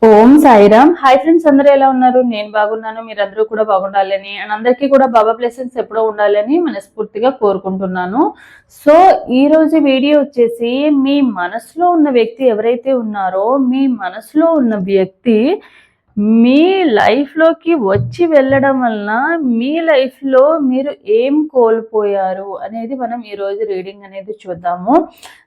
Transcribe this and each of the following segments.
ఓం Sairam. Hi friends అందరూ ఎలా ఉన్నారు? నేను బాగున్నాను మీరందరూ కూడా బాగుండాలని. అండ్ అందరికీ కూడా బాబా బ్లెస్సింగ్స్ ఎప్పుడో ఉండాలని మనస్ఫూర్తిగా కోరుకుంటున్నాను. సో ఈ రోజు వీడియో వచ్చేసి మీ మనసులో ఉన్న వ్యక్తి ఎవరైతే ఉన్నారో మీ మనసులో ఉన్న వ్యక్తి మీ లైఫ్లోకి వచ్చి వెళ్ళడం వలన మీ లైఫ్లో మీరు ఏం కోల్పోయారు అనేది మనం ఈరోజు రీడింగ్ అనేది చూద్దాము.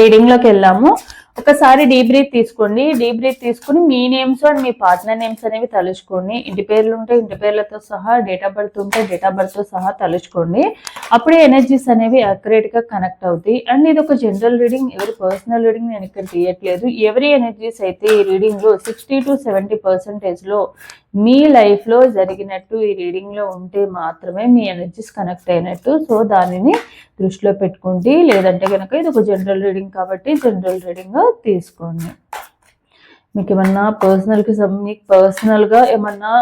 రీడింగ్లోకి వెళ్ళాము. ఒకసారి డీ బ్రీత్ తీసుకోండి. డీ బ్రీత్ తీసుకుని మీ నేమ్స్ అండ్ మీ పార్ట్నర్ నేమ్స్ అనేవి తలుచుకోండి. ఇంటి పేర్లు ఉంటే ఇంటి పేర్లతో సహా డేట్ ఆఫ్ బర్త్ ఉంటే డేట్ ఆఫ్ బర్త్తో సహా తలుచుకోండి. అప్పుడే ఎనర్జీస్ అనేవి గా కనెక్ట్ అవుతాయి. అండ్ ఇది ఒక జనరల్ రీడింగ్ ఎవరి పర్సనల్ రీడింగ్ నేను ఇక్కడ తీయట్లేదు. ఎవరి ఎనర్జీస్ అయితే ఈ రీడింగ్లో సిక్స్టీ టు సెవెంటీ పర్సెంటేజ్లో మీ లైఫ్లో జరిగినట్టు ఈ రీడింగ్లో ఉంటే మాత్రమే మీ ఎనర్జీస్ కనెక్ట్ అయినట్టు. సో దానిని దృష్టిలో పెట్టుకోండి. లేదంటే కనుక ఇది ఒక జనరల్ రీడింగ్ కాబట్టి జనరల్ రీడింగ్ తీసుకోండి. మీకు ఏమన్నా పర్సనల్కి మీకు పర్సనల్గా ఏమన్నా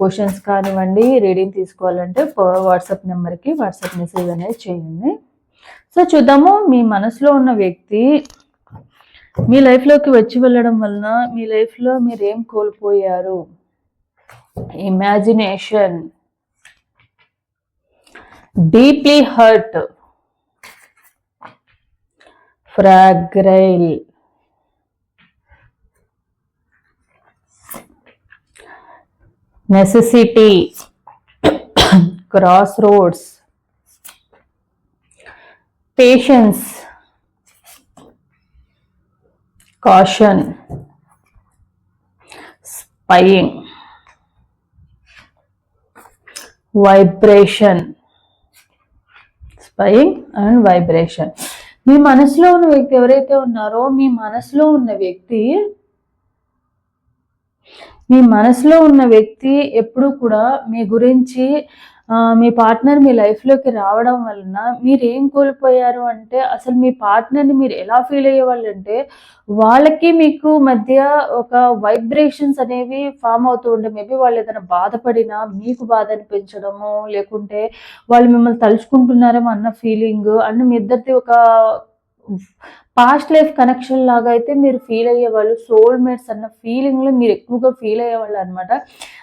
క్వశ్చన్స్ కానివ్వండి రీడింగ్ తీసుకోవాలంటే వాట్సాప్ నెంబర్కి వాట్సాప్ మెసేజ్ అనేది చేయండి. సో చూద్దాము మీ మనసులో ఉన్న వ్యక్తి మీ లైఫ్లోకి వచ్చి వెళ్ళడం వలన మీ లైఫ్లో మీరు ఏం కోల్పోయారు? imagination deeply hurt fragile necessity crossroads patience caution spying. Vibration spying and vibration మీ మనసులో ఉన్న వ్యక్తి ఎవరైతే ఉన్నారో మీ మనసులో ఉన్న వ్యక్తి మీ మనసులో ఉన్న వ్యక్తి ఎప్పుడు కూడా మీ గురించి మీ పార్ట్నర్ మీ లైఫ్లోకి రావడం వలన మీరు ఏం కోల్పోయారు అంటే అసలు మీ పార్ట్నర్ని మీరు ఎలా ఫీల్ అయ్యేవాళ్ళంటే వాళ్ళకి మీకు మధ్య ఒక వైబ్రేషన్స్ అనేవి ఫామ్ అవుతూ ఉండే మేబీ వాళ్ళు ఏదైనా బాధపడినా మీకు బాధ అనిపించడము లేకుంటే వాళ్ళు మిమ్మల్ని తలుచుకుంటున్నారేమో అన్న ఫీలింగ్ అండ్ మీ ఇద్దరిది ఒక పాస్ట్ లైఫ్ కనెక్షన్ లాగా అయితే మీరు ఫీల్ అయ్యేవాళ్ళు సోల్ మేట్స్ అన్న ఫీలింగ్లో మీరు ఎక్కువగా ఫీల్ అయ్యేవాళ్ళు అనమాట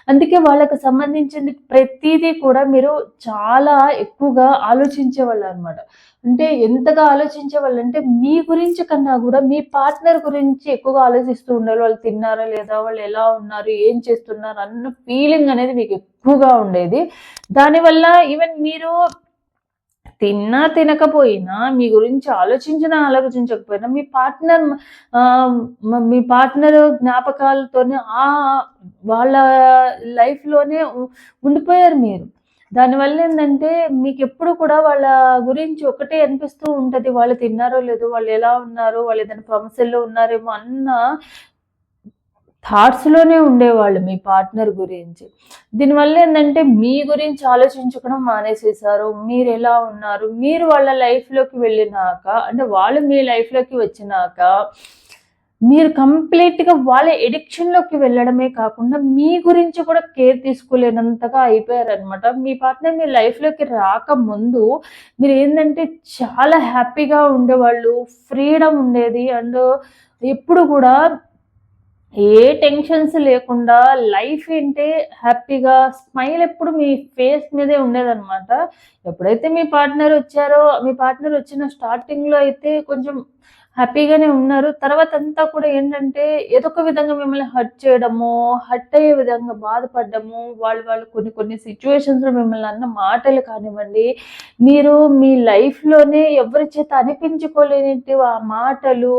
అందుకే వాళ్ళకి సంబంధించింది ప్రతిదీ కూడా మీరు చాలా ఎక్కువగా ఆలోచించేవాళ్ళు అనమాట అంటే ఎంతగా ఆలోచించేవాళ్ళు అంటే మీ గురించి కన్నా కూడా మీ పార్ట్నర్ గురించి ఎక్కువగా ఆలోచిస్తూ ఉండాలి. వాళ్ళు తిన్నారా లేదా? వాళ్ళు ఎలా ఉన్నారు? ఏం చేస్తున్నారు? అన్న ఫీలింగ్ అనేది మీకు ఎక్కువగా ఉండేది. దానివల్ల ఈవెన్ మీరు తిన్నా తినకపోయినా మీ గురించి ఆలోచించినా ఆలోచించకపోయినా మీ పార్ట్నర్ మీ పార్ట్నర్ జ్ఞాపకాలతోనే ఆ వాళ్ళ లైఫ్లోనే ఉండిపోయారు మీరు. దానివల్ల ఏంటంటే మీకు ఎప్పుడు కూడా వాళ్ళ గురించి ఒకటే అనిపిస్తూ ఉంటుంది. వాళ్ళు తిన్నారో లేదో వాళ్ళు ఎలా ఉన్నారో వాళ్ళు ఏదైనా సమస్యల్లో ఉన్నారేమో అన్న థాట్స్లోనే ఉండేవాళ్ళు మీ పార్ట్నర్ గురించి. దీనివల్ల ఏంటంటే మీ గురించి ఆలోచించుకోవడం మానేసేసారు మీరు ఎలా ఉన్నారు? మీరు వాళ్ళ లైఫ్లోకి వెళ్ళినాక అంటే వాళ్ళు మీ లైఫ్లోకి వచ్చినాక మీరు కంప్లీట్గా వాళ్ళ ఎడిక్షన్లోకి వెళ్ళడమే కాకుండా మీ గురించి కూడా కేర్ తీసుకోలేనంతగా అయిపోయారనమాట మీ పార్ట్నర్ మీ లైఫ్లోకి రాకముందు మీరు ఏంటంటే చాలా హ్యాపీగా ఉండేవాళ్ళు. ఫ్రీడమ్ ఉండేది. అండ్ ఎప్పుడు కూడా ఏ టెన్షన్స్ లేకుండా లైఫ్ ఏంటే హ్యాపీగా స్మైల్ ఎప్పుడు మీ ఫేస్ మీదే ఉండేదన్నమాట. ఎప్పుడైతే మీ పార్ట్నర్ వచ్చారో మీ పార్ట్నర్ వచ్చిన స్టార్టింగ్లో అయితే కొంచెం హ్యాపీగానే ఉన్నారు. తర్వాత అంతా కూడా ఏంటంటే ఏదో ఒక విధంగా మిమ్మల్ని హర్ట్ చేయడము హర్ట్ అయ్యే విధంగా బాధపడము వాళ్ళు వాళ్ళు కొన్ని కొన్ని సిచ్యువేషన్స్లో మిమ్మల్ని అన్న మాటలు కానివ్వండి మీరు మీ లైఫ్లోనే ఎవరి చేత అనిపించుకోలేని ఆ మాటలు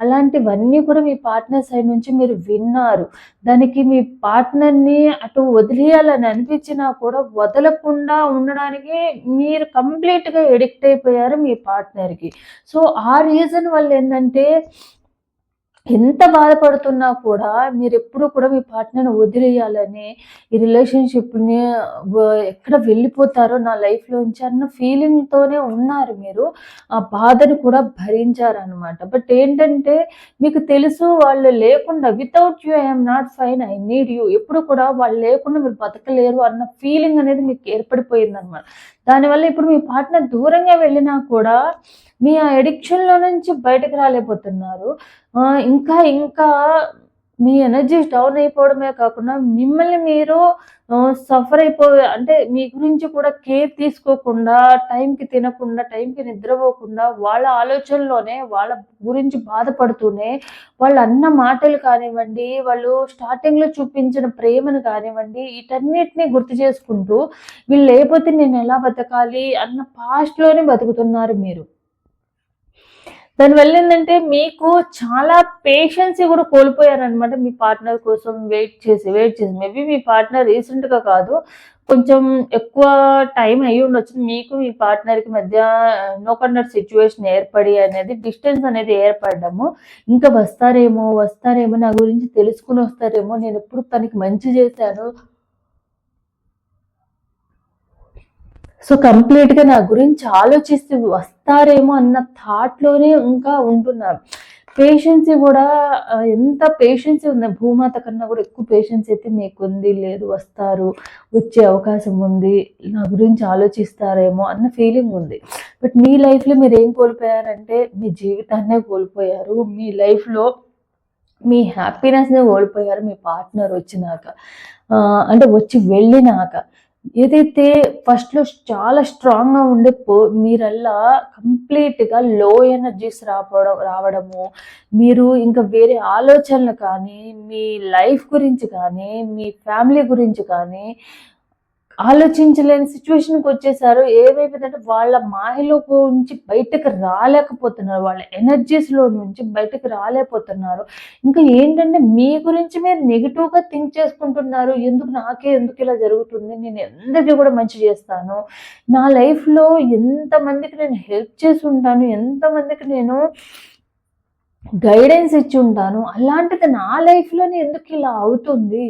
అలాంటివన్నీ కూడా మీ పార్ట్నర్ సైడ్ నుంచి మీరు విన్నారు. దానికి మీ పార్ట్నర్ని అటు వదిలేయాలని అనిపించినా కూడా వదలకుండా ఉండడానికి మీరు కంప్లీట్గా ఎడిక్ట్ అయిపోయారు మీ పార్ట్నర్కి సో ఆ రీజన్ వల్ల ఏంటంటే ఎంత బాధపడుతున్నా కూడా మీరు ఎప్పుడు కూడా మీ పార్ట్నర్ని వదిలేయాలని ఈ రిలేషన్షిప్ని ఎక్కడ వెళ్ళిపోతారో నా లైఫ్లోంచి అన్న ఫీలింగ్తోనే ఉన్నారు మీరు. ఆ బాధను కూడా భరించారనమాట బట్ ఏంటంటే మీకు తెలుసు వాళ్ళు లేకుండా without you I'm not fine I need you ఎప్పుడు కూడా వాళ్ళు లేకుండా మీరు బతకలేరు అన్న ఫీలింగ్ అనేది మీకు ఏర్పడిపోయింది అనమాట దానివల్ల ఇప్పుడు మీ పార్ట్నర్ దూరంగా వెళ్ళినా కూడా మీ ఆ ఎడిక్షన్లో నుంచి బయటకు రాలేకపోతున్నారు. ఇంకా ఇంకా మీ ఎనర్జీ డౌన్ అయిపోవడమే కాకుండా మిమ్మల్ని మీరు సఫర్ అయిపోయే అంటే మీ గురించి కూడా కేర్ తీసుకోకుండా టైంకి తినకుండా టైంకి నిద్రపోకుండా వాళ్ళ ఆలోచనలోనే వాళ్ళ గురించి బాధపడుతూనే వాళ్ళు అన్న మాటలు కానివ్వండి వాళ్ళు స్టార్టింగ్లో చూపించిన ప్రేమను కానివ్వండి వీటన్నిటిని గుర్తు చేసుకుంటూ వీళ్ళు లేకపోతే నేను ఎలా బతకాలి అన్న పాస్ట్లోనే బతుకుతున్నారు మీరు. దానివల్ల ఏంటంటే మీకు చాలా పేషెన్సీ కూడా కోల్పోయారనమాట మీ పార్ట్నర్ కోసం వెయిట్ చేసి వెయిట్ చేసి. మేబీ మీ పార్ట్నర్ రీసెంట్గా కాదు కొంచెం ఎక్కువ టైం అయ్యి ఉండొచ్చు. మీకు మీ పార్ట్నర్కి మధ్య నో కన్నర్ సిచ్యువేషన్ ఏర్పడి అనేది డిస్టెన్స్ అనేది ఏర్పడము ఇంకా వస్తారేమో వస్తారేమో నా గురించి తెలుసుకుని వస్తారేమో నేను ఎప్పుడు తనకి మంచి చేశాను సో కంప్లీట్గా నా గురించి ఆలోచిస్తూ వస్తారేమో అన్న థాట్లోనే ఇంకా ఉంటున్నారు పేషెన్సీ కూడా ఎంత పేషెన్సీ ఉంది. భూమాత కన్నా కూడా ఎక్కువ పేషెన్స్ అయితే మీకు ఉంది లేదు వస్తారు వచ్చే అవకాశం ఉంది. నా గురించి ఆలోచిస్తారేమో అన్న ఫీలింగ్ ఉంది. బట్ మీ లైఫ్లో మీరు ఏం కోల్పోయారంటే మీ జీవితాన్నే కోల్పోయారు. మీ లైఫ్లో మీ హ్యాపీనెస్ని కోల్పోయారు మీ పార్ట్నర్ వచ్చినాక. అంటే వచ్చి వెళ్ళినాక. ఏదైతే ఫస్ట్లో చాలా స్ట్రాంగ్గా ఉండే పో మీరల్లా కంప్లీట్గా లో ఎనర్జీస్ రావడం రావడము. మీరు ఇంకా వేరే ఆలోచనలు కానీ మీ లైఫ్ గురించి కానీ మీ ఫ్యామిలీ గురించి కానీ ఆలోచించలేని సిచ్యువేషన్కి వచ్చేసారు. ఏమైపోయిందంటే వాళ్ళ మాయలో నుంచి బయటకు రాలేకపోతున్నారు. వాళ్ళ ఎనర్జీస్లో నుంచి బయటకు రాలేకపోతున్నారు. ఇంకా ఏంటంటే మీ గురించి మీరు నెగిటివ్గా థింక్ చేసుకుంటున్నారు. ఎందుకు నాకే ఎందుకు ఇలా జరుగుతుంది? నేను ఎందరికీ కూడా మంచి చేస్తాను? నా లైఫ్లో ఎంతమందికి నేను హెల్ప్ చేసి ఉంటాను? ఎంతమందికి నేను గైడెన్స్ ఇచ్చి ఉంటాను? అలాంటిది నా లైఫ్లోనే ఎందుకు ఇలా అవుతుంది?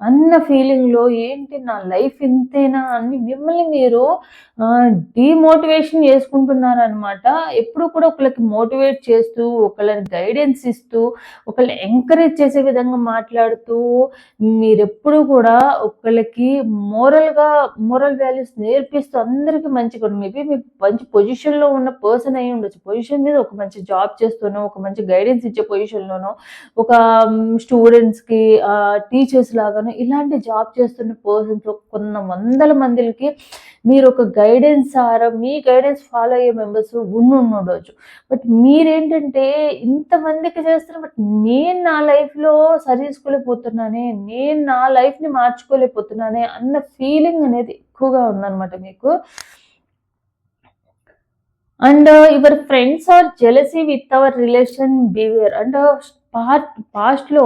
అన్న ఫీలింగ్లో ఏంటి నా లైఫ్ ఇంతేనా అని మిమ్మల్ని మీరు డీమోటివేషన్ చేసుకుంటున్నారనమాట ఎప్పుడు కూడా ఒకళ్ళకి మోటివేట్ చేస్తూ ఒకళ్ళని గైడెన్స్ ఇస్తూ ఒకళ్ళని ఎంకరేజ్ చేసే విధంగా మాట్లాడుతూ మీరెప్పుడు కూడా ఒకళ్ళకి మోరల్గా మోరల్ వాల్యూస్ నేర్పిస్తూ అందరికీ మంచిగా మేబీ మీ మంచి పొజిషన్లో ఉన్న పర్సన్ అయి ఉండొచ్చు. పొజిషన్ మీద ఒక మంచి జాబ్ చేస్తూనో ఒక మంచి గైడెన్స్ ఇచ్చే పొజిషన్లోనో ఒక స్టూడెంట్స్కి టీచర్స్ లాగా చేస్తాను ఇలాంటి జాబ్ చేస్తున్న పర్సన్స్ కొన్ని వందల మందికి మీరు ఒక గైడెన్స్ ఆరా మీ గైడెన్స్ ఫాలో అయ్యే మెంబర్స్ ఉండి ఉండవచ్చు బట్ మీరేంటంటే ఇంతమందికి చేస్తున్న బట్ నేను నా లైఫ్లో సరిసుకోలేకపోతున్నానే నేను నా లైఫ్ని మార్చుకోలేకపోతున్నానే అన్న ఫీలింగ్ అనేది ఎక్కువగా ఉందన్నమాట మీకు. And your friends are jealousy with our relation behaviour and part పాస్ట్లో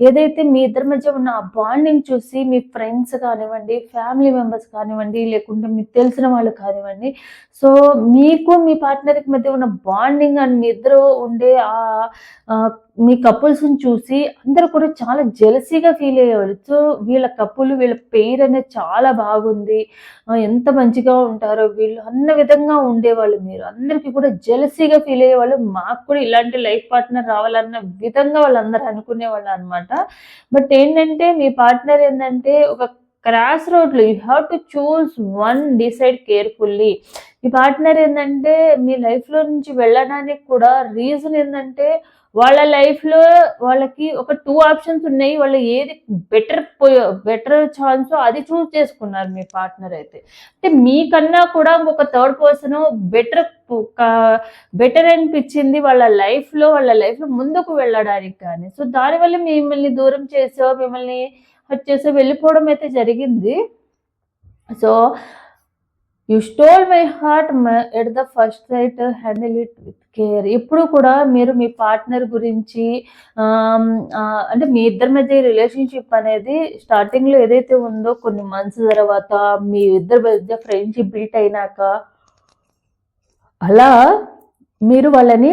ఏదైతే మీ ఇద్దరి మధ్య ఉన్న ఆ బాండింగ్ చూసి మీ ఫ్రెండ్స్ కానివ్వండి ఫ్యామిలీ మెంబర్స్ కానివ్వండి లేకుంటే మీకు తెలిసిన వాళ్ళు కానివ్వండి సో మీకు మీ పార్ట్నర్కి మధ్య ఉన్న బాండింగ్ అండ్ మీ ఇద్దరు ఉండే ఆ మీ కపుల్స్ని చూసి అందరూ కూడా చాలా జెలసీగా ఫీల్ అయ్యేవాళ్ళు. సో వీళ్ళ కపుల్ వీళ్ళ పేరు అనేది చాలా బాగుంది. ఎంత మంచిగా ఉంటారో వీళ్ళు అన్న విధంగా ఉండేవాళ్ళు మీరు. అందరికీ కూడా జెలసీగా ఫీల్ అయ్యేవాళ్ళు. మాకు కూడా ఇలాంటి లైఫ్ పార్ట్నర్ రావాలన్న విధంగా వాళ్ళందరూ అనుకునేవాళ్ళు అనమాట బట్ ఏంటంటే మీ పార్ట్నర్ ఏంటంటే ఒక క్రాస్ రోడ్లు you have to choose one decide carefully. ఈ పార్ట్నర్ ఏంటంటే మీ లైఫ్లో నుంచి వెళ్ళడానికి కూడా రీజన్ ఏంటంటే వాళ్ళ లైఫ్లో వాళ్ళకి ఒక టూ ఆప్షన్స్ ఉన్నాయి. వాళ్ళు ఏది బెటర్ పోయో బెటర్ ఛాన్స్ అది చూస్ చేసుకున్నారు మీ పార్ట్నర్ అయితే. అంటే మీకన్నా కూడా ఇంకొక థర్డ్ పర్సన్ బెటర్ బెటర్ అనిపించింది వాళ్ళ లైఫ్లో వాళ్ళ లైఫ్లో ముందుకు వెళ్ళడానికి కానీ. సో దానివల్ల మిమ్మల్ని దూరం చేసో మిమ్మల్ని వచ్చేసి వెళ్ళిపోవడం అయితే జరిగింది. So you stole my heart at the first right handle it with care ఎప్పుడు కూడా మీరు మీ పార్ట్నర్ గురించి అంటే మీ ఇద్దరి మధ్య రిలేషన్షిప్ అనేది స్టార్టింగ్లో ఏదైతే ఉందో కొన్ని మంత్స్ తర్వాత మీ ఇద్దరి మధ్య ఫ్రెండ్షిప్ బిల్ట్ అయినాక అలా మీరు వాళ్ళని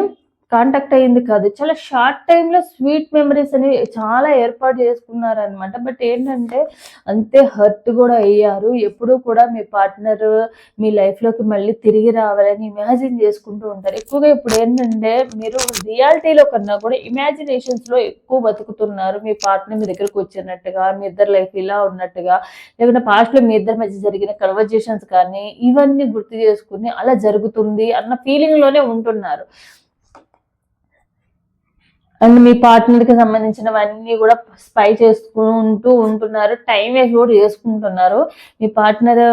కాంటాక్ట్ అయ్యింది కాదు. చాలా షార్ట్ టైంలో స్వీట్ మెమరీస్ అనేవి చాలా ఏర్పాటు చేసుకున్నారు అనమాట బట్ ఏంటంటే అంతే హర్ట్ కూడా అయ్యారు. ఎప్పుడూ కూడా మీ పార్ట్నర్ మీ లైఫ్లోకి మళ్ళీ తిరిగి రావాలని ఇమాజిన్ చేసుకుంటూ ఉంటారు. ఎక్కువగా ఇప్పుడు ఏంటంటే మీరు రియాలిటీలో కన్నా కూడా ఇమాజినేషన్స్లో ఎక్కువ బతుకుతున్నారు. మీ పార్ట్నర్ మీ దగ్గరకు వచ్చినట్టుగా మీ ఇద్దరు లైఫ్ ఇలా ఉన్నట్టుగా లేకుంటే పాస్ట్లో మీ ఇద్దరి మధ్య జరిగిన కన్వర్జేషన్స్ కానీ ఇవన్నీ గుర్తు చేసుకుని అలా జరుగుతుంది అన్న ఫీలింగ్లోనే ఉంటున్నారు. అండ్ మీ partner కి సంబంధించినవన్నీ కూడా స్పై చేసుకుంటూ ఉంటున్నారు. టైం వేస్ట్ కూడా చేసుకుంటున్నారు. మీ పార్ట్నర్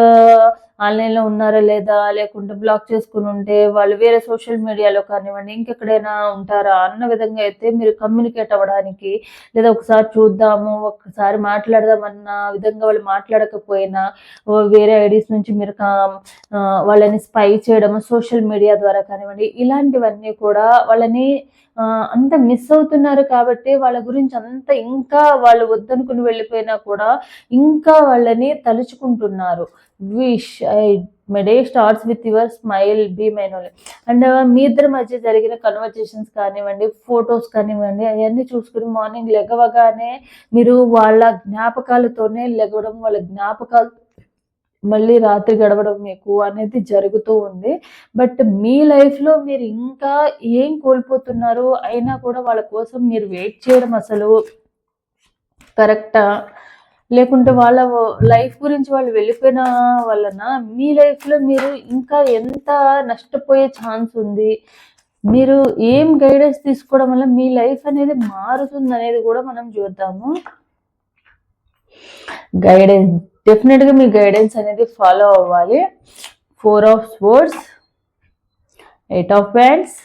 ఆన్లైన్లో ఉన్నారా లేదా? లేకుంటే బ్లాక్ చేసుకుని ఉంటే వాళ్ళు వేరే సోషల్ మీడియాలో కానివ్వండి ఇంకెక్కడైనా ఉంటారా? అన్న విధంగా అయితే మీరు కమ్యూనికేట్ అవ్వడానికి లేదా ఒకసారి చూద్దాము ఒకసారి మాట్లాడదామన్న విధంగా వాళ్ళు మాట్లాడకపోయినా వేరే ఐడీస్ నుంచి మీరు కా- వాళ్ళని స్పై చేయడం సోషల్ మీడియా ద్వారా కానివ్వండి ఇలాంటివన్నీ కూడా వాళ్ళని అంత మిస్ అవుతున్నారు కాబట్టి వాళ్ళ గురించి అంత ఇంకా వాళ్ళు వద్దనుకుని వెళ్ళిపోయినా కూడా ఇంకా వాళ్ళని తలుచుకుంటున్నారు. Wish I my day starts with your smile be మైనోలే and మీ ఇద్దరి మధ్య జరిగిన కన్వర్జేషన్స్ కానివ్వండి ఫొటోస్ కానివ్వండి అవన్నీ చూసుకుని మార్నింగ్ లెగవగానే మీరు వాళ్ళ జ్ఞాపకాలతోనే లెగవడం వాళ్ళ జ్ఞాపకాలు మళ్ళీ రాత్రి గడవడం మీకు అనేది జరుగుతూ ఉంది. బట్ మీ లైఫ్లో మీరు ఇంకా ఏం కోల్పోతున్నారు అయినా కూడా వాళ్ళ కోసం మీరు వెయిట్ చేయడం అసలు కరెక్టా లేకుంటే వాళ్ళ లైఫ్ గురించి వాళ్ళు వెళ్ళిపోయిన వలన మీ లైఫ్లో మీరు ఇంకా ఎంత నష్టపోయే ఛాన్స్ ఉంది? మీరు ఏం గైడెన్స్ తీసుకోవడం వల్ల మీ లైఫ్ అనేది మారుతుంది అనేది కూడా మనం చూద్దాము. గైడెన్స్ డెఫినెట్గా మీ గైడెన్స్ అనేది ఫాలో అవ్వాలి. Four of sports eight of wands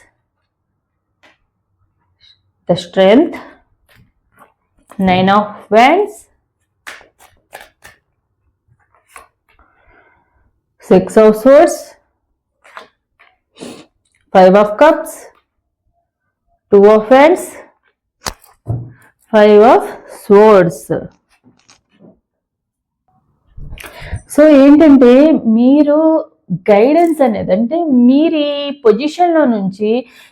the strength nine of wands six of swords five of cups two of hands five of swords. So ఏంటంటే మీరు గైడెన్స్ అనేది అంటే మీరు ఈ పొజిషన్లో నుంచి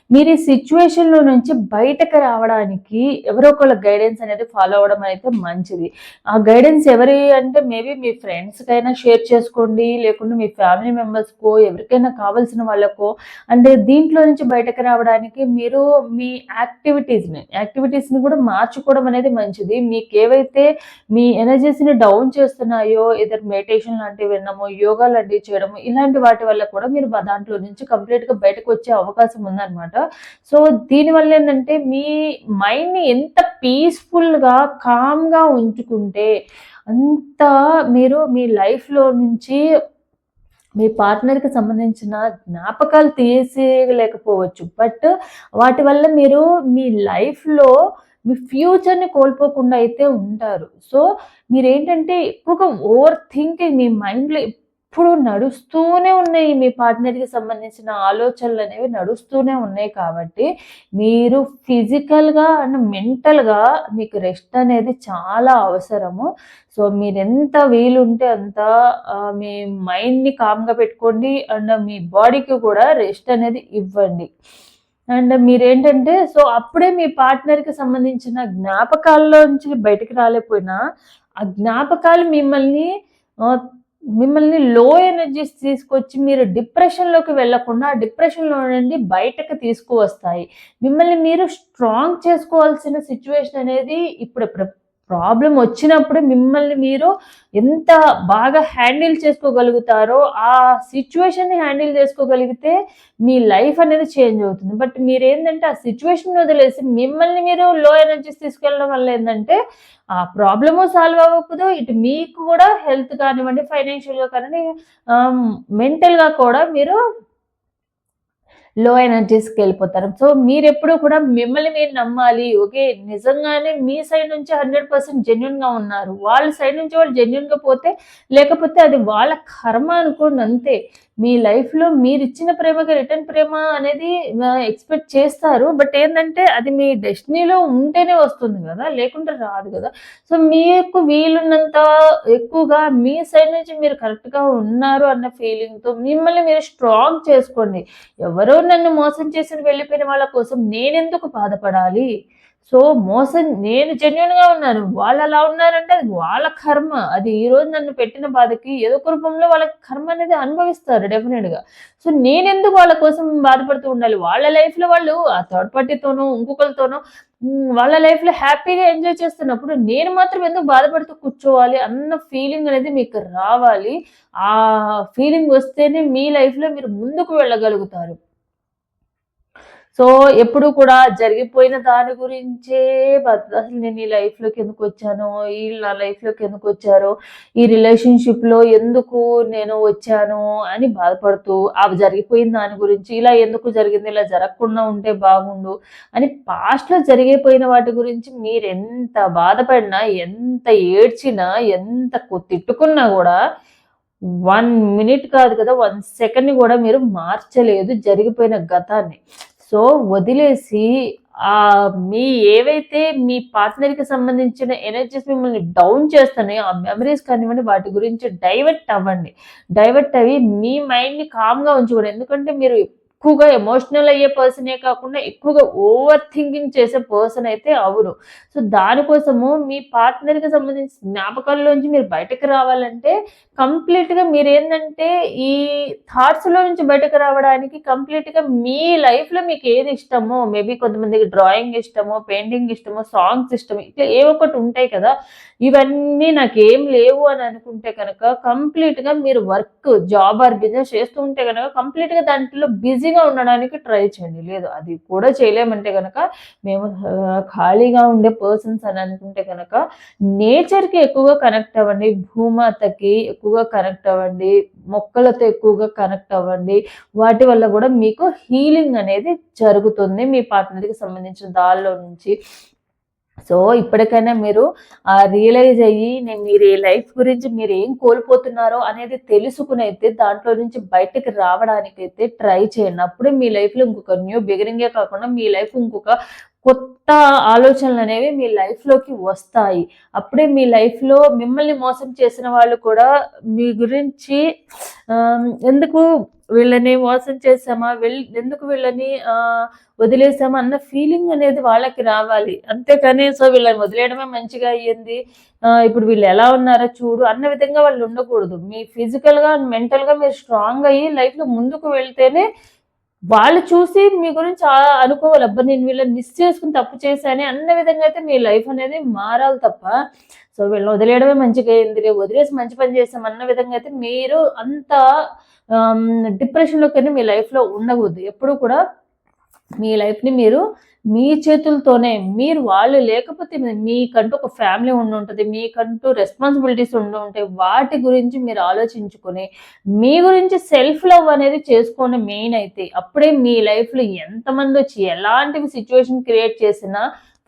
మీరు ఈ సిచ్యువేషన్లో నుంచి బయటకు రావడానికి ఎవరో ఒకళ్ళ గైడెన్స్ అనేది ఫాలో అవ్వడం అయితే మంచిది. ఆ గైడెన్స్ ఎవరి అంటే మేబీ మీ ఫ్రెండ్స్కైనా షేర్ చేసుకోండి లేకుంటే మీ ఫ్యామిలీ మెంబర్స్కో ఎవరికైనా కావాల్సిన వాళ్ళకో అంటే దీంట్లో నుంచి బయటకు రావడానికి మీరు మీ యాక్టివిటీస్ని యాక్టివిటీస్ని కూడా మార్చుకోవడం అనేది మంచిది. మీకు ఏవైతే మీ ఎనర్జీస్ని డౌన్ చేస్తున్నాయో ఇద్దరు మెడిటేషన్ లాంటివి విన్నామో యోగా లాంటివి చేయడము ఇలాంటి వాటి వల్ల కూడా మీరు దాంట్లో నుంచి కంప్లీట్గా బయటకు వచ్చే అవకాశం ఉందన్నమాట. సో దీనివల్ల ఏంటంటే మీ మైండ్ని ఎంత పీస్ఫుల్గా కామ్గా ఉంచుకుంటే అంత మీరు మీ లైఫ్లో నుంచి మీ పార్ట్నర్కి సంబంధించిన జ్ఞాపకాలు తీసేయలేకపోవచ్చు. బట్ వాటి వల్ల మీరు మీ లైఫ్లో మీ ఫ్యూచర్ని కోల్పోకుండా అయితే ఉంటారు. సో మీరేంటంటే ఎక్కువగా ఓవర్ థింకింగ్ మీ మైండ్లో ఎప్పుడు నడుస్తూనే ఉన్నాయి మీ పార్ట్నర్కి సంబంధించిన ఆలోచనలు అనేవి నడుస్తూనే ఉన్నాయి కాబట్టి మీరు ఫిజికల్గా అండ్ మెంటల్గా మీకు రెస్ట్ అనేది చాలా అవసరము. సో మీరు ఎంత వీలుంటే అంత మీ మైండ్ని కామ్గా పెట్టుకోండి అండ్ మీ బాడీకి కూడా రెస్ట్ అనేది ఇవ్వండి. అండ్ మీరేంటంటే సో అప్పుడే మీ పార్ట్నర్కి సంబంధించిన జ్ఞాపకాల్లోంచి బయటకు రాలేకపోయినా ఆ జ్ఞాపకాలు మిమ్మల్ని మిమ్మల్ని లో ఎనర్జీస్ తీసుకొచ్చి మీరు డిప్రెషన్లోకి వెళ్ళకుండా డిప్రెషన్లో నుండి బయటకు తీసుకువస్తాయి. మిమ్మల్ని మీరు స్ట్రాంగ్ చేసుకోవాల్సిన సిచ్యువేషన్ అనేది ఇప్పుడు ప్రాబ్లం వచ్చినప్పుడు మిమ్మల్ని మీరు ఎంత బాగా హ్యాండిల్ చేసుకోగలుగుతారో ఆ సిచ్యువేషన్ని హ్యాండిల్ చేసుకోగలిగితే మీ లైఫ్ అనేది చేంజ్ అవుతుంది. బట్ మీరు ఏంటంటే ఆ సిచ్యువేషన్ వదిలేసి మిమ్మల్ని మీరు లో ఎనర్జీస్ తీసుకెళ్ళడం వల్ల ఏంటంటే ఆ ప్రాబ్లము సాల్వ్ అవ్వకపోదు ఇటు మీకు కూడా హెల్త్ కానివ్వండి ఫైనాన్షియల్గా కానివ్వండి మెంటల్గా కూడా మీరు లో ఎనర్జీస్కి వెళ్ళిపోతారు. సో మీరు ఎప్పుడూ కూడా మిమ్మల్ని మీరు నమ్మాలి. ఓకే నిజంగానే మీ సైడ్ నుంచి హండ్రెడ్ పర్సెంట్ జెన్యున్గా ఉన్నారు. వాళ్ళ సైడ్ నుంచి వాళ్ళు జెన్యున్గా పోతే లేకపోతే అది వాళ్ళ కర్మ అనుకోండి అంతే. మీ లైఫ్లో మీరు ఇచ్చిన ప్రేమకి రిటర్న్ ప్రేమ అనేది ఎక్స్పెక్ట్ చేస్తారు. బట్ ఏంటంటే అది మీ డెస్టినీలో ఉంటేనే వస్తుంది కదా లేకుంటే రాదు కదా. సో మీకు వీలున్నంత ఎక్కువగా మీ సైడ్ నుంచి మీరు కరెక్ట్గా ఉన్నారు అన్న ఫీలింగ్తో మిమ్మల్ని మీరు స్ట్రాంగ్ చేసుకోండి. ఎవరో నన్ను మోసం చేసి వెళ్ళిపోయిన వాళ్ళ కోసం నేనెందుకు బాధపడాలి? సో మోసం నేను జెన్యున్గా ఉన్నాను. వాళ్ళు అలా ఉన్నారంటే అది వాళ్ళ కర్మ. అది ఈరోజు నన్ను పెట్టిన బాధకి ఏదో ఒక రూపంలో వాళ్ళ కర్మ అనేది అనుభవిస్తారు డెఫినెట్గా సో సో నేనెందుకు వాళ్ళ కోసం బాధపడుతూ ఉండాలి? వాళ్ళ లైఫ్లో వాళ్ళు ఆ థర్డ్ పార్టీతోనో ఇంకొకరితోనో వాళ్ళ లైఫ్లో హ్యాపీగా ఎంజాయ్ చేస్తున్నప్పుడు నేను మాత్రం ఎందుకు బాధపడుతూ కూర్చోవాలి అన్న ఫీలింగ్ అనేది మీకు రావాలి. ఆ ఫీలింగ్ వస్తేనే మీ లైఫ్లో మీరు ముందుకు వెళ్ళగలుగుతారు. సో ఎప్పుడు కూడా జరిగిపోయిన దాని గురించే అసలు నేను ఈ లైఫ్‌లోకి ఎందుకు వచ్చాను? వీళ్ళు నా లైఫ్‌లోకి ఎందుకు వచ్చారు? ఈ రిలేషన్‌షిప్‌లో ఎందుకు నేను వచ్చాను? అని బాధపడుతూ, అవి జరిగిపోయిన దాని గురించి ఇలా ఎందుకు జరిగింది? ఇలా జరగకుండా ఉంటే బాగుండు అని పాస్ట్‌లో జరిగిపోయిన వాటి గురించి మీరెంత బాధపడినా, ఎంత ఏడ్చినా, ఎంత తిట్టుకున్నా కూడా వన్ మినిట్ కాదు కదా! వన్ సెకండ్‌ని కూడా మీరు మార్చలేదు జరిగిపోయిన గతాన్ని. సో, వదిలేసి మీ ఏవైతే మీ పార్ట్నర్‌కి సంబంధించిన ఎనర్జీస్ మిమ్మల్ని డౌన్ చేస్తున్నాయో, ఆ మెమరీస్ కానివ్వండి, వాటి గురించి డైవర్ట్ అవ్వండి. డైవర్ట్ అవి మీ మైండ్‌ని కామ్‌గా ఉంచుకోండి. ఎందుకంటే మీరు ఎక్కువగా ఎమోషనల్ అయ్యే పర్సనే కాకుండా ఎక్కువగా ఓవర్ థింకింగ్ చేసే పర్సన్ అయితే అవును సో, దానికోసము మీ పార్ట్నర్‌కి సంబంధించిన జ్ఞాపకాల్లోంచి మీరు బయటకు రావాలంటే కంప్లీట్‌గా మీరేందంటే ఈ థాట్స్‌లో నుంచి బయటకు రావడానికి కంప్లీట్‌గా మీ లైఫ్‌లో మీకు ఏది ఇష్టమో మేబీ కొంతమందికి డ్రాయింగ్ ఇష్టమో, పెయింటింగ్ ఇష్టమో, సాంగ్స్ ఇష్టమో ఇట్లా ఏవో ఒకటి ఉంటాయి కదా! ఇవన్నీ నాకు ఏం లేవు అని అనుకుంటే కనుక కంప్లీట్‌గా మీరు వర్క్, జాబ్ ఆర్ బిజినెస్ చేస్తూ ఉంటే కనుక కంప్లీట్‌గా దాంట్లో బిజీ బిజీగా ఉండడానికి ట్రై చేయండి. లేదు అది కూడా చేయలేమంటే కనుక మేము ఖాళీగా ఉండే పర్సన్స్ అని అనుకుంటే కనుక నేచర్‌కి ఎక్కువగా కనెక్ట్ అవ్వండి. భూమాతకి ఎక్కువగా కనెక్ట్ అవ్వండి. మొక్కలతో ఎక్కువగా కనెక్ట్ అవ్వండి. వాటి వల్ల కూడా మీకు హీలింగ్ అనేది జరుగుతుంది. మీ పార్ట్నర్‌కి సంబంధించిన దానిలో నుంచి. సో, ఇప్పటికైనా మీరు రియలైజ్ అయ్యి నేను మీరు ఈ లైఫ్ గురించి మీరు ఏం కోల్పోతున్నారో అనేది తెలుసుకునైతే దాంట్లో నుంచి బయటకి రావడానికైతే ట్రై చేయండి. అప్పుడే మీ లైఫ్‌లో ఇంకొక న్యూ బిగినింగే కాకుండా మీ లైఫ్ ఇంకొక కొత్త ఆలోచనలు అనేవి మీ లైఫ్‌లోకి వస్తాయి. అప్పుడే మీ లైఫ్‌లో మిమ్మల్ని మోసం చేసిన వాళ్ళు కూడా మీ గురించి ఎందుకు వీళ్ళని మోసం చేసామా వీళ్ళ ఎందుకు వీళ్ళని వదిలేసామా? అన్న ఫీలింగ్ అనేది వాళ్ళకి రావాలి. అంతేకాని సో, వీళ్ళని వదిలేయడమే మంచిగా అయ్యింది. ఇప్పుడు వీళ్ళు ఎలా ఉన్నారో చూడు అన్న విధంగా వాళ్ళు ఉండకూడదు. మీ ఫిజికల్‌గా, మెంటల్‌గా మీరు స్ట్రాంగ్ అయ్యి లైఫ్‌లో ముందుకు వెళ్తేనే వాళ్ళు చూసి మీ గురించి అనుకోవాలి. అబ్బా! నేను వీళ్ళని మిస్ చేసుకుని తప్పు చేశానే అన్న విధంగా అయితే మీ లైఫ్ అనేది మారాలి తప్ప, సో, వీళ్ళని వదిలేయడమే మంచిగా అయింది వదిలేసి మంచి పని చేస్తాం అన్న విధంగా అయితే మీరు అంత డిప్రెషన్లోకి మీ లైఫ్‌లో ఉండకూడదు. ఎప్పుడు కూడా మీ లైఫ్‌ని మీరు మీ చేతులతోనే మీరు వాళ్ళు లేకపోతే మీకంటూ ఒక ఫ్యామిలీ ఉండి ఉంటుంది మీకంటూ రెస్పాన్సిబిలిటీస్ ఉండి ఉంటాయి వాటి గురించి మీరు ఆలోచించుకొని, మీ గురించి సెల్ఫ్ లవ్ అనేది చేసుకొని మెయిన్ అయితే. అప్పుడే మీ లైఫ్‌లో ఎంతమందొచ్చి ఎలాంటివి సిచ్యువేషన్ క్రియేట్ చేసినా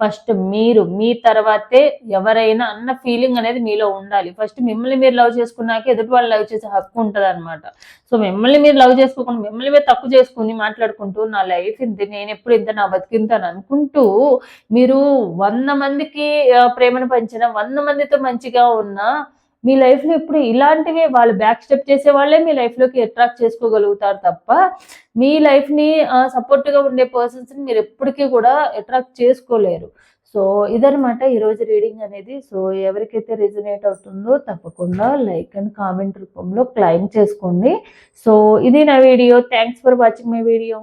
ఫస్ట్ మీరు, మీ తర్వాతే ఎవరైనా అన్న ఫీలింగ్ అనేది మీలో ఉండాలి. ఫస్ట్ మిమ్మల్ని మీరు లవ్ చేసుకున్నాకే ఎదుటి వాళ్ళు లవ్ చేసే హక్కు ఉంటదనమాట. సో, మిమ్మల్ని మీరు లవ్ చేసుకోకుండా మిమ్మల్ని మీరు తక్కువ చేసుకుని మాట్లాడుకుంటూ నా లైఫ్ ఇంత నేను ఎప్పుడు ఇంత నా బతికింతాను అనుకుంటూ మీరు వంద మందికి ప్రేమను పంచినా, వంద మందితో మంచిగా ఉన్నా మీ లైఫ్‌లో ఎప్పుడు ఇలాంటివే వాళ్ళు బ్యాక్ స్టెప్ చేసే వాళ్ళే మీ లైఫ్‌లోకి అట్రాక్ట్ చేసుకోగలుగుతారు తప్ప, మీ లైఫ్‌ని సపోర్ట్‌గా ఉండే పర్సన్స్‌ని మీరు ఎప్పటికీ కూడా అట్రాక్ట్ చేసుకోలేరు. సో, ఇదనమాట ఈరోజు రీడింగ్ అనేది. సో, ఎవరికైతే రెజొనేట్ అవుతుందో తప్పకుండా లైక్ అండ్ కామెంట్ రూపంలో క్లెయిమ్ చేసుకోండి. సో, ఇది నా video. Thanks for watching my video.